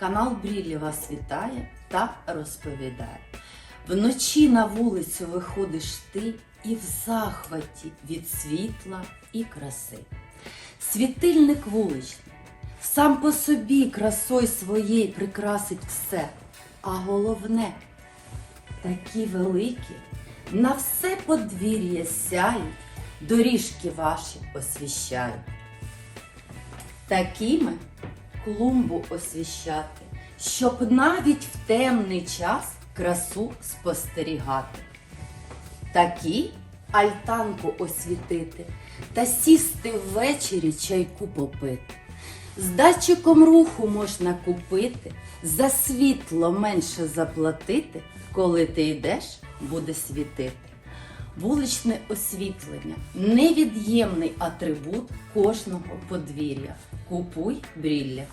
Канал Брілі вас вітає та розповідає. Вночі на вулицю виходиш ти і в захваті від світла і краси. Світильник вуличний, сам по собі красой своєї прикрасить все. А головне, такі великі, на все подвір'я сяють, доріжки ваші освіщають. Такими клумбу освіщати, щоб навіть в темний час красу спостерігати. Такі альтанку освітити та сісти ввечері чайку попити. З датчиком руху можна купити, за світло менше заплатити, коли ти йдеш, буде світити. Вуличне освітлення невід'ємний атрибут кожного подвір'я. Купуй брілля.